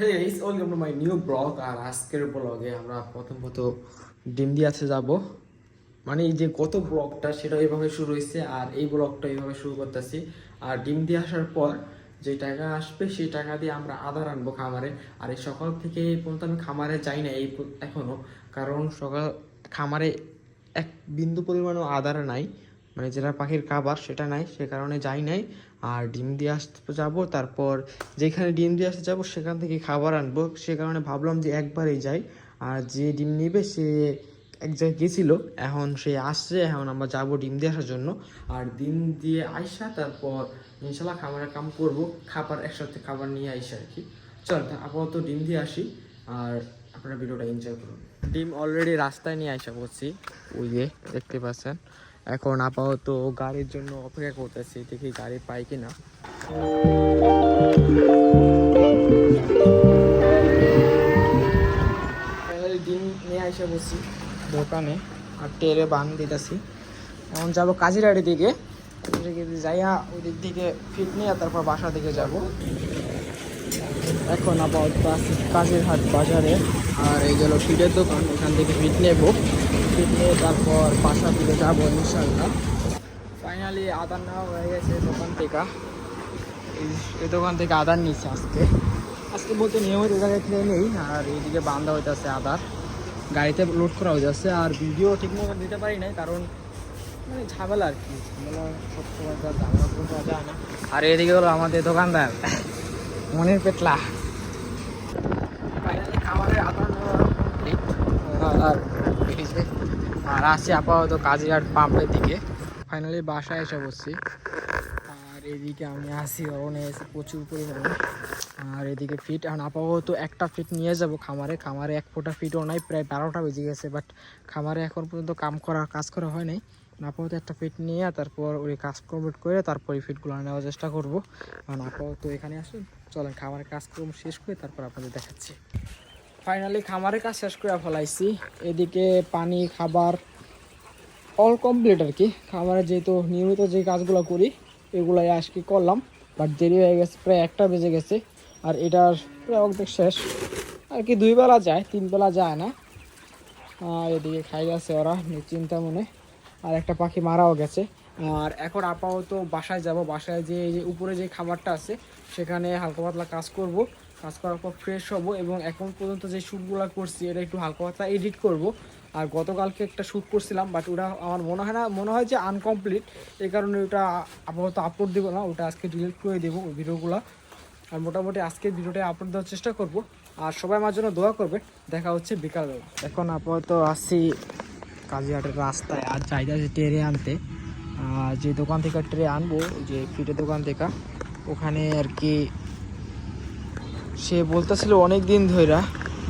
Hey is welcome to my new blog আর আজকের ব্লগে আমরা প্রথমত ডিম দিয়াছে যাব। মানে এই যে গত ব্লগটা সেটা এইভাবে শুরু হয়েছে, আর এই ব্লগটা এইভাবে শুরু করতেছি। আর ডিম দিয়ে আসার পর যে টাকা আসবে, সেই টাকা দিয়ে আমরা আদার আনব খামারে। আর এই সকাল থেকে এই পর্যন্ত আমি খামারে যাই না এই প- এখনও। কারণ সকাল খামারে এক বিন্দু পরিমাণও আদার নাই। মানে যেটা পাখির খাবার সেটা নাই, সে কারণে যাই নাই। আর ডিম দিয়ে আসতে যাব, তারপর যেখানে ডিম দিয়ে আসতে যাব সেখান থেকে খাবার আনব। সে কারণে ভাবলাম যে একবারেই যাই। আর যে ডিম নেবে সে এক জায়গায় গেছিল, এখন সে আসছে, এখন আমরা যাব ডিম দিয়ে আসার জন্য। আর ডিম দিয়ে আইসা তারপর ইনশাল্লাহ খাবারের কাম করব, খাবার একসাথে খাবার নিয়ে আইসা আর কি। চল আপাতত ডিম দিয়ে আসি, আর আপনারা ভিডিওটা এনজয় করুন। ডিম অলরেডি রাস্তায় নিয়ে আইসা বলছি, ওই দেখতে পাচ্ছেন। এখন আপাতত গাড়ির জন্য অপেক্ষা করতেছি, দেখি গাড়ি পাই কিনা। ডিম নিয়ে আইসা বসছি দোকানে, আর টেরে বান দিতেছি। এখন যাব কাজিরাড়ি দিকে যাইয়া ওই দিক থেকে ফিট নিয়ে তারপর বাসা দিকে যাব। এখন আপাতত কাজিরহাট বাজারে, আর এই গেল ফিটের দোকান, এখান থেকে ফিট নেব। নিয়ে তারপর বাসা দিকে যাব ইনশাল্লাহ ফাইনালি আদার নেওয়া হয়ে গেছে দোকান থেকে। এই- দোকান থেকে আদার নিচ্ছে আজকে। আজকে বলতে নিয়মিত জায়গায় খেয়ে নেই, আর এইদিকে বান্ধা হইতেছে আদার। গাড়িতে লোড করা হইতেছে, আর ভিডিও ঠিক মতো দিতে পারি নাই, কারণ মানে ঝামেলা আর কি, ঝামেলা সবসময় আর এদিকে হলো আমাদের দোকানদার, মনের পেটলা। খাবারের নেওয়া। আর আর আসছি আপাতত কাজিরহাট পাম্পের দিকে। ফাইনালি বাসায় এসে বসছি আর এদিকে আমি আসি অরণে এসে প্রচুর পরিমাণে। আর এদিকে ফিট এখন আপাতত একটা ফিট নিয়ে যাব খামারে। খামারে এক ফোঁটা ফিটও নাই, প্রায় বারোটা বেজে গেছে বাট খামারে এখন পর্যন্ত কাম করা, কাজ করা হয় নাই। আপাতত একটা ফিট নিয়ে, তারপর ওই কাজ কমপ্লিট করে, তারপর ফিটগুলো নেওয়ার চেষ্টা করব। কারণ আপাতত এখানে আসুন, চলেন খামারের কাজকর্ম শেষ করে তারপর আপনাদের দেখাচ্ছি। ফাইনালি খামারের কাজ শেষ করে ফেলাইছি। এদিকে পানি, খাবার অল কমপ্লিট আর কি। খাবারে যেহেতু নিয়মিত যে কাজগুলো করি, এগুলাই আজকে করলাম। বাট দেরি হয়ে গেছে, প্রায় একটা বেজে গেছে। আর এটার প্রায় অর্ধেক শেষ। আর কি দুই বেলা যায়, তিন বেলা যায় না। এদিকে খাই গেছে ওরা চিন্তা মনে। আর একটা পাখি মারাও গেছে। আর এখন আপাতত বাসায় যাব। বাসায় যে উপরে যে খাবারটা আছে, সেখানে হালকা পাতলা কাজ করব। কাজ করার পর ফ্রেশ হব এবং এখন পর্যন্ত যে শ্যুটগুলো করছি, এটা একটু হালকা পাতলা এডিট করব। আর গতকালকে একটা শ্যুট করছিলাম বাট ওটা আমার মনে হয় না, মনে হয় যে আনকমপ্লিট এই কারণে ওটা আপাতত আপলোড দেবো না, ওটা আজকে ডিলিট করে দেবো ওই ভিডিওগুলো। আর মোটামুটি আজকে ভিডিওটা আপলোড দেওয়ার চেষ্টা করব। আর সবাই আমার জন্য দোয়া করবে, দেখা হচ্ছে বিকালবেলা এখন আপাতত আসছি কাজিয়াটের রাস্তায়, আর চাহিদা আছে ট্রে আনতে। যে দোকান থেকে ট্রে আনব যে ফিটের দোকান থেকে। ওখানে আর কি সে বলতেছিল অনেক দিন ধইরা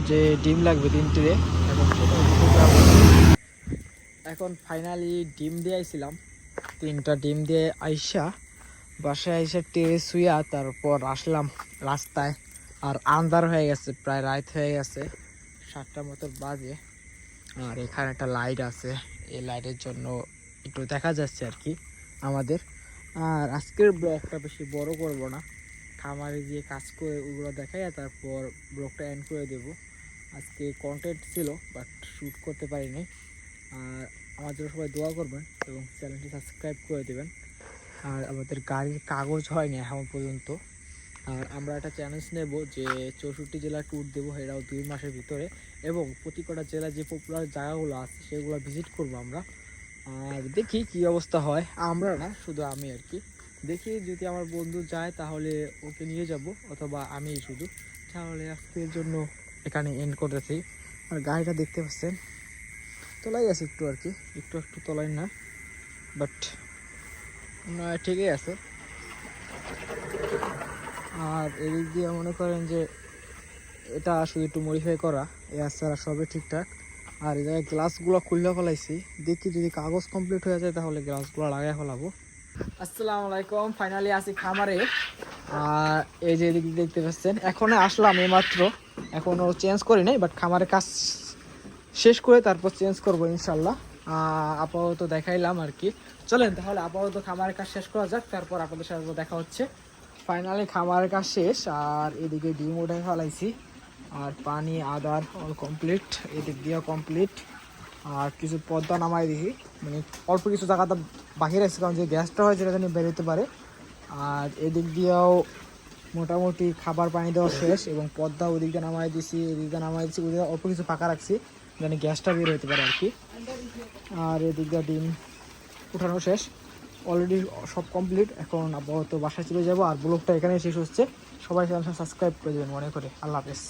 যে ডিম লাগবে ট্রে এখন। এখন ফাইনালি ডিম দিয়ে আইছিলাম। তিনটা ডিম দিয়ে আইসা বাসায় আইসা টেরে শুইয়া তারপর আসলাম রাস্তায়। আর আন্ধার হয়ে গেছে, প্রায় রাত হয়ে গেছে সাতটার মতো বাজে। আর এখানে একটা লাইট আছে, এই লাইটের জন্য একটু দেখা যাচ্ছে আর কি আমাদের। আর আজকের ব্লগটা বেশি বড় করব না। খামারে গিয়ে কাজ করে ওগুলো দেখাই তারপর ব্লগটা এন্ড করে দেব। আজকে কন্টেন্ট ছিল বাট শ্যুট করতে পারিনি আর জন্য সবাই দোয়া করবেন এবং চ্যানেলটি সাবস্ক্রাইব করে দেবেন। আর আমাদের গাড়ির কাগজ হয়নি এখন পর্যন্ত। আর আমরা একটা চ্যালেঞ্জ নেব যে চৌষট্টি জেলা ট্যুর দেবো এটাও দুই মাসের ভিতরে। এবং প্রতি কটা জেলায় যে পপুলার জায়গাগুলো আছে সেগুলো ভিজিট করব আমরা। আর দেখি কি অবস্থা হয়। আমরা না, শুধু আমি আর কি। দেখি যদি আমার বন্ধু যায় তাহলে ওকে নিয়ে যাব, অথবা আমি শুধু। তাহলে আজকের জন্য এখানে এন্ড করতেছি। আর গাড়িটা দেখতে পাচ্ছেন তোলাই আছে একটু আর কি, একটু একটু তোলাই না বাট না, ঠিকই আছে। আর এদিক দিয়ে মনে করেন যে এটা শুধু একটু মডিফাই করা, এ ছাড়া সবই ঠিকঠাক। আর এই জায়গায় গ্লাসগুলো খুললে ফেলাইছি, দেখি যদি কাগজ কমপ্লিট হয়ে যায় তাহলে গ্লাসগুলো লাগাই ফেলাবো। আসসালামু আলাইকুম ফাইনালি আসি খামারে। আর এই যে এদিক দেখতে পাচ্ছেন, এখনও আসলাম এইমাত্র। এখনও চেঞ্জ করি নাই বাট খামারে কাজ শেষ করে তারপর চেঞ্জ করব ইনশাল্লাহ আপাতত দেখাইলাম আর কি। চলেন তাহলে আপাতত খামারের কাজ শেষ করা যাক, তারপর আপনাদের সাথে দেখা হচ্ছে। ফাইনালি খামারের কাজ শেষ, আর এদিকে ডিম উঠে ফেলাইছি আর পানি, আদার অল কমপ্লিট এদিক দিয়েও কমপ্লিট আর কিছু পর্দা নামাই দিছি মানে অল্প কিছু জায়গাটা বাহির আছে, কারণ যে গ্যাসটা হয় সেটা যেন বেরোতে পারে। আর এদিক দিয়েও মোটামুটি খাবার পানি দেওয়া শেষ এবং পর্দা ওদিক দিয়ে নামাই দিছি, এদিক দিয়ে নামাই দিছি, ওদিকে অল্প কিছু ফাঁকা রাখছি যেন গ্যাসটা বের হতে পারে আর কি আর এদিক দিয়ে ডিম উঠানো শেষ। অলরেডি সব কমপ্লিট এখন আপাতত বাসায় চলে যাব আর ব্লগটা এখানেই শেষ হচ্ছে। সবাই সাবস্ক্রাইব করে দেবেন মনে করে। আল্লাহ হাফেজ।